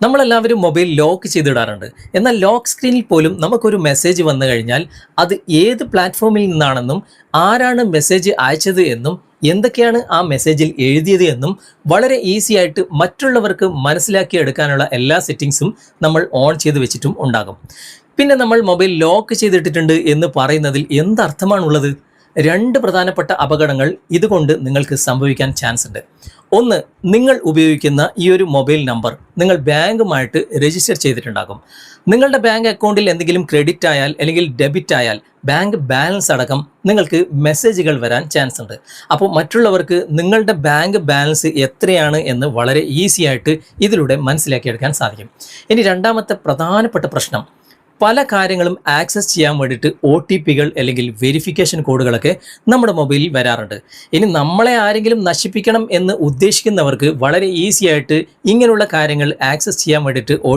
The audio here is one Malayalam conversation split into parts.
നമ്മളെല്ലാവരും മൊബൈൽ ലോക്ക് ചെയ്തിടാറുണ്ട്. എന്നാൽ ലോക്ക് സ്ക്രീനിൽ പോലും നമുക്കൊരു മെസ്സേജ് വന്നു കഴിഞ്ഞാൽ അത് ഏത് പ്ലാറ്റ്ഫോമിൽ നിന്നാണെന്നും ആരാണ് മെസ്സേജ് അയച്ചത് എന്നും എന്തൊക്കെയാണ് ആ മെസ്സേജിൽ എഴുതിയത് എന്നും വളരെ ഈസി ആയിട്ട് മറ്റുള്ളവർക്ക് മനസ്സിലാക്കിയെടുക്കാനുള്ള എല്ലാ സെറ്റിങ്സും നമ്മൾ ഓൺ ചെയ്ത് വെച്ചിട്ടും ഉണ്ടാകും. പിന്നെ നമ്മൾ മൊബൈൽ ലോക്ക് ചെയ്തിട്ടിട്ടുണ്ട് എന്ന് പറയുന്നതിൽ എന്തർത്ഥമാണുള്ളത് രണ്ട് പ്രധാനപ്പെട്ട അപകടങ്ങൾ ഇതുകൊണ്ട് നിങ്ങൾക്ക് സംഭവിക്കാൻ ചാൻസ് ഉണ്ട്. ഒന്ന് നിങ്ങൾ ഉപയോഗിക്കുന്ന ഈ ഒരു മൊബൈൽ നമ്പർ നിങ്ങൾ ബാങ്കുമായിട്ട് രജിസ്റ്റർ ചെയ്തിട്ടുണ്ടാകും. നിങ്ങളുടെ ബാങ്ക് അക്കൗണ്ടിൽ എന്തെങ്കിലും ക്രെഡിറ്റ് ആയാൽ അല്ലെങ്കിൽ ഡെബിറ്റ് ആയാൽ ബാങ്ക് ബാലൻസ് അടക്കം നിങ്ങൾക്ക് മെസ്സേജുകൾ വരാൻ ചാൻസ് ഉണ്ട്. അപ്പോൾ മറ്റുള്ളവർക്ക് നിങ്ങളുടെ ബാങ്ക് ബാലൻസ് എത്രയാണ് എന്ന് വളരെ ഈസിയായിട്ട് ഇതിലൂടെ മനസ്സിലാക്കിയെടുക്കാൻ സാധിക്കും. ഇനി രണ്ടാമത്തെ പ്രധാനപ്പെട്ട പ്രശ്നം പല കാര്യങ്ങളും ആക്സസ് ചെയ്യാൻ വേണ്ടിയിട്ട് ഒ ടി പികൾ അല്ലെങ്കിൽ വെരിഫിക്കേഷൻ കോഡുകളൊക്കെ നമ്മുടെ മൊബൈലിൽ വരാറുണ്ട്. ഇനി നമ്മളെ ആരെങ്കിലും നശിപ്പിക്കണം എന്ന് ഉദ്ദേശിക്കുന്നവർക്ക് വളരെ ഈസി ആയിട്ട് ഇങ്ങനെയുള്ള കാര്യങ്ങൾ ആക്സസ് ചെയ്യാൻ വേണ്ടിയിട്ട് ഒ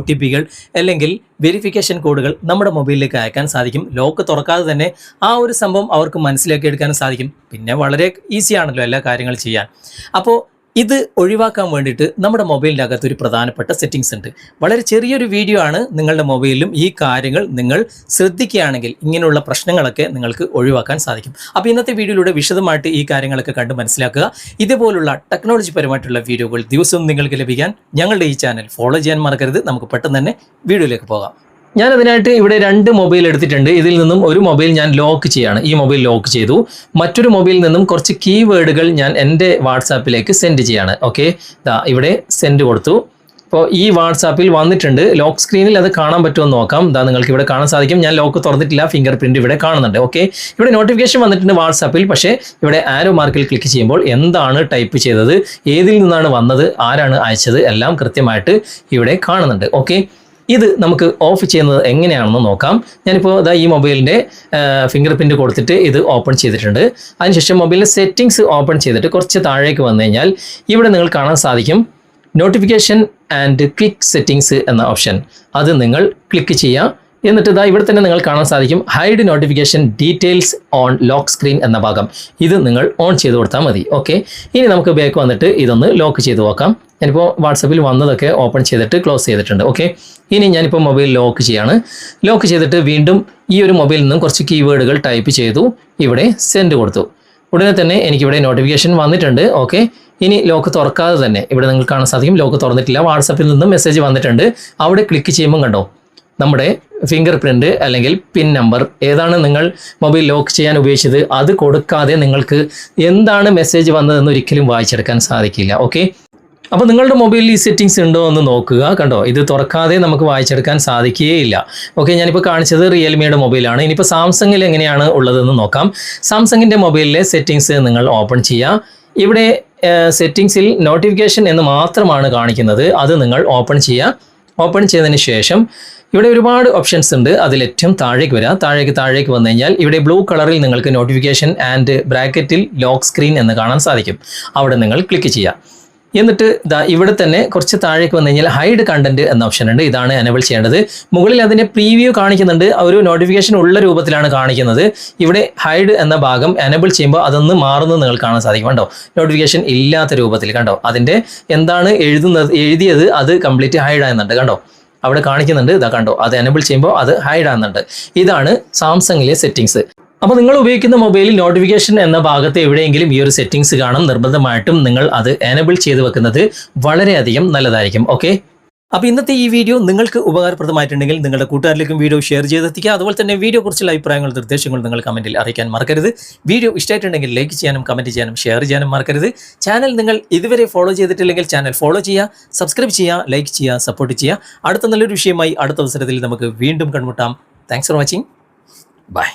അല്ലെങ്കിൽ വെരിഫിക്കേഷൻ കോഡുകൾ നമ്മുടെ മൊബൈലിലേക്ക് അയക്കാൻ സാധിക്കും. ലോക്ക് തുറക്കാതെ തന്നെ ആ ഒരു സംഭവം അവർക്ക് മനസ്സിലാക്കിയെടുക്കാനും സാധിക്കും. പിന്നെ വളരെ ഈസിയാണല്ലോ എല്ലാ കാര്യങ്ങൾ ചെയ്യാൻ. അപ്പോൾ ഇത് ഒഴിവാക്കാൻ വേണ്ടിയിട്ട് നമ്മുടെ മൊബൈലിന്റെ അകത്ത് ഒരു പ്രധാനപ്പെട്ട സെറ്റിങ്സ് ഉണ്ട്. വളരെ ചെറിയൊരു വീഡിയോ ആണ് നിങ്ങളുടെ മൊബൈലിലും ഈ കാര്യങ്ങൾ നിങ്ങൾ ശ്രദ്ധിക്കുകയാണെങ്കിൽ ഇങ്ങനെയുള്ള പ്രശ്നങ്ങളൊക്കെ നിങ്ങൾക്ക് ഒഴിവാക്കാൻ സാധിക്കും. അപ്പോൾ ഇന്നത്തെ വീഡിയോയിലൂടെ വിശദമായിട്ട് ഈ കാര്യങ്ങളൊക്കെ കണ്ട് മനസ്സിലാക്കുക. ഇതുപോലുള്ള ടെക്നോളജി പരമായിട്ടുള്ള വീഡിയോകൾ ദിവസവും നിങ്ങൾക്ക് ലഭിക്കാൻ ഞങ്ങളുടെ ഈ ചാനൽ ഫോളോ ചെയ്യാൻ മറക്കരുത്. നമുക്ക് പെട്ടെന്ന് തന്നെ വീഡിയോയിലേക്ക് പോകാം. ഞാൻ അതിനായിട്ട് ഇവിടെ രണ്ട് മൊബൈൽ എടുത്തിട്ടുണ്ട്. ഇതിൽ നിന്നും ഒരു മൊബൈൽ ഞാൻ ലോക്ക് ചെയ്യാണ്. ഈ മൊബൈൽ ലോക്ക് ചെയ്തു. മറ്റൊരു മൊബൈലിൽ നിന്നും കുറച്ച് കീവേഡുകൾ ഞാൻ എന്റെ വാട്സാപ്പിലേക്ക് സെൻഡ് ചെയ്യാണ്. ഓക്കെ? ഇവിടെ സെൻഡ് കൊടുത്തു. ഇപ്പോൾ ഈ വാട്സാപ്പിൽ വന്നിട്ടുണ്ട്. ലോക്ക് സ്ക്രീനിൽ അത് കാണാൻ പറ്റുമെന്ന് നോക്കാം. ഇതാ നിങ്ങൾക്ക് ഇവിടെ കാണാൻ സാധിക്കും. ഞാൻ ലോക്ക് തുറന്നിട്ടില്ല. ഫിംഗർ പ്രിന്റ് ഇവിടെ കാണുന്നുണ്ട്. ഓക്കെ? ഇവിടെ നോട്ടിഫിക്കേഷൻ വന്നിട്ടുണ്ട് വാട്സാപ്പിൽ. പക്ഷേ ഇവിടെ ആരോ മാർക്കിൽ ക്ലിക്ക് ചെയ്യുമ്പോൾ എന്താണ് ടൈപ്പ് ചെയ്തത്? ഏതിൽ നിന്നാണ് വന്നത്? ആരാണ് അയച്ചത്? എല്ലാം കൃത്യമായിട്ട് ഇവിടെ കാണുന്നുണ്ട്. ഓക്കെ? ഇത് നമുക്ക് ഓഫ് ചെയ്യുന്നത് എങ്ങനെയാണെന്ന് നോക്കാം. ഞാനിപ്പോൾ ഇതാ ഈ മൊബൈലിന്റെ ഫിംഗർ പ്രിന്റ് കൊടുത്തിട്ട് ഇത് ഓപ്പൺ ചെയ്തിട്ടുണ്ട്. അതിനുശേഷം മൊബൈലിന്റെ സെറ്റിങ്സ് ഓപ്പൺ ചെയ്തിട്ട് കുറച്ച് താഴേക്ക് വന്നു കഴിഞ്ഞാൽ ഇവിടെ നിങ്ങൾ കാണാൻ സാധിക്കും നോട്ടിഫിക്കേഷൻ ആൻഡ് ക്ലിക്ക് സെറ്റിങ്സ് എന്ന ഓപ്ഷൻ അത് നിങ്ങൾ ക്ലിക്ക് ചെയ്യുക എന്നിട്ട് ഇതാ ഇവിടെ തന്നെ നിങ്ങൾ കാണാൻ സാധിക്കും hide notification details on lock screen എന്ന ഭാഗം. ഇത് നിങ്ങൾ ഓൺ ചെയ്ത് കൊടുത്താൽ മതി. ഓക്കെ ഇനി നമുക്ക് ബാക്ക് വന്നിട്ട് ഇതൊന്ന് ലോക്ക് ചെയ്ത് നോക്കാം. ഞാനിപ്പോൾ വാട്സപ്പിൽ വന്നതൊക്കെ ഓപ്പൺ ചെയ്തിട്ട് ക്ലോസ് ചെയ്തിട്ടുണ്ട്. ഓക്കെ ഇനി ഞാനിപ്പോൾ മൊബൈൽ ലോക്ക് ചെയ്യാണ്. ലോക്ക് ചെയ്തിട്ട് വീണ്ടും ഈ ഒരു മൊബൈലിൽ നിന്നും കുറച്ച് കീവേഡുകൾ ടൈപ്പ് ചെയ്തു. ഇവിടെ സെൻഡ് കൊടുത്തു. ഉടനെ തന്നെ എനിക്കിവിടെ നോട്ടിഫിക്കേഷൻ വന്നിട്ടുണ്ട്. ഓക്കെ ഇനി ലോക്ക് തുറക്കാതെ തന്നെ ഇവിടെ നിങ്ങൾ കാണാൻ സാധിക്കും ലോക്ക് തുറന്നിട്ടില്ല. വാട്സപ്പിൽ നിന്നും മെസ്സേജ് വന്നിട്ടുണ്ട്. അവിടെ ക്ലിക്ക് ചെയ്യുമ്പോൾ കണ്ടോ? നമ്മുടെ ഫിംഗർ പ്രിന്റ് അല്ലെങ്കിൽ പിൻ നമ്പർ ഏതാണ് നിങ്ങൾ മൊബൈൽ ലോക്ക് ചെയ്യാൻ ഉപയോഗിച്ചത്? അത് കൊടുക്കാതെ നിങ്ങൾക്ക് എന്താണ് മെസ്സേജ് വന്നതെന്ന് ഒരിക്കലും വായിച്ചെടുക്കാൻ സാധിക്കില്ല. ഓക്കെ അപ്പോൾ നിങ്ങളുടെ മൊബൈലിൽ ഈ സെറ്റിങ്സ് ഉണ്ടോ എന്ന് നോക്കുക കണ്ടോ? ഇത് തുറക്കാതെ നമുക്ക് വായിച്ചെടുക്കാൻ സാധിക്കുകയില്ല. ഓക്കെ ഞാനിപ്പോൾ കാണിച്ചത് റിയൽമിയുടെ മൊബൈലാണ് ഇനിയിപ്പോൾ സാംസങ്ങിൽ എങ്ങനെയാണ് ഉള്ളതെന്ന് നോക്കാം. സാംസങ്ങിന്റെ മൊബൈലിലെ സെറ്റിങ്സ് നിങ്ങൾ ഓപ്പൺ ചെയ്യുക. ഇവിടെ സെറ്റിങ്സിൽ നോട്ടിഫിക്കേഷൻ എന്ന് മാത്രമാണ് കാണിക്കുന്നത്. അത് നിങ്ങൾ ഓപ്പൺ ചെയ്യുക. ഓപ്പൺ ചെയ്തതിന് ശേഷം ഇവിടെ ഒരുപാട് ഓപ്ഷൻസ് ഉണ്ട്. അതിൽ ഏറ്റവും താഴേക്ക് വരാം. താഴേക്ക് താഴേക്ക് വന്നു കഴിഞ്ഞാൽ ഇവിടെ ബ്ലൂ കളറിൽ നിങ്ങൾക്ക് നോട്ടിഫിക്കേഷൻ ആൻഡ് ബ്രാക്കറ്റിൽ ലോക്ക് സ്ക്രീൻ എന്ന് കാണാൻ സാധിക്കും. അവിടെ നിങ്ങൾ ക്ലിക്ക് ചെയ്യുക. എന്നിട്ട് ദാ ഇവിടെ തന്നെ കുറച്ച് താഴേക്ക് വന്നു കഴിഞ്ഞാൽ ഹൈഡ് കണ്ടന്റ് എന്ന ഓപ്ഷൻ ഉണ്ട്. ഇതാണ് എനേബിൾ ചെയ്യേണ്ടത്. മുകളിൽ അതിന്റെ പ്രീവ്യൂ കാണിക്കുന്നുണ്ട്. ഒരു നോട്ടിഫിക്കേഷൻ ഉള്ള രൂപത്തിലാണ് കാണിക്കുന്നത്. ഇവിടെ ഹൈഡ് എന്ന ഭാഗം എനേബിൾ ചെയ്യുമ്പോൾ അതൊന്ന് മാറുന്നത് നിങ്ങൾ കാണാൻ സാധിക്കും കണ്ടോ? നോട്ടിഫിക്കേഷൻ ഇല്ലാത്ത രൂപത്തിൽ കണ്ടോ? അതിന്റെ എന്താണ് എഴുതുന്നത് എഴുതിയത്? അത് കംപ്ലീറ്റ് ഹൈഡ് ആകുന്നുണ്ട് കണ്ടോ? അവിടെ കാണിക്കുന്നുണ്ട്. ഇതാ കണ്ടോ? അത് എനേബിൾ ചെയ്യുമ്പോൾ അത് ഹൈഡ് ആകുന്നുണ്ട്. ഇതാണ് സാംസങ്ങിലെ സെറ്റിങ്സ് അപ്പോൾ നിങ്ങൾ ഉപയോഗിക്കുന്ന മൊബൈലിൽ നോട്ടിഫിക്കേഷൻ എന്ന ഭാഗത്ത് എവിടെയെങ്കിലും ഈ ഒരു സെറ്റിംഗ്സ് കാണും. നിർബന്ധമായിട്ടും നിങ്ങൾ അത് എനബിൾ ചെയ്ത് വെക്കുന്നത് വളരെയധികം നല്ലതായിരിക്കും. ഓക്കെ അപ്പോൾ ഇന്നത്തെ ഈ വീഡിയോ നിങ്ങൾക്ക് ഉപകാരപ്രദമായിട്ടുണ്ടെങ്കിൽ നിങ്ങളുടെ കൂട്ടുകാരിലേക്കും വീഡിയോ ഷെയർ ചെയ്തെത്തിക്കുക. അതുപോലെ തന്നെ വീഡിയോ കുറിച്ചുള്ള അഭിപ്രായങ്ങളും നിർദ്ദേശങ്ങളും നിങ്ങൾ കമന്റിൽ അറിയിക്കാൻ മറക്കരുത്. വീഡിയോ ഇഷ്ടമായിട്ടുണ്ടെങ്കിൽ ലൈക്ക് ചെയ്യാനും കമന്റ് ചെയ്യാനും ഷെയർ ചെയ്യാനും മറക്കരുത്. ചാനൽ നിങ്ങൾ ഇതുവരെ ഫോളോ ചെയ്തിട്ടില്ലെങ്കിൽ ചാനൽ ഫോളോ ചെയ്യുക. സബ്സ്ക്രൈബ് ചെയ്യുക ലൈക്ക് ചെയ്യുക സപ്പോർട്ട് ചെയ്യുക. അടുത്ത നല്ലൊരു വിഷയമായി അടുത്ത അവസരത്തിൽ നമുക്ക് വീണ്ടും കണ്ടുമുട്ടാം. Thanks for watching by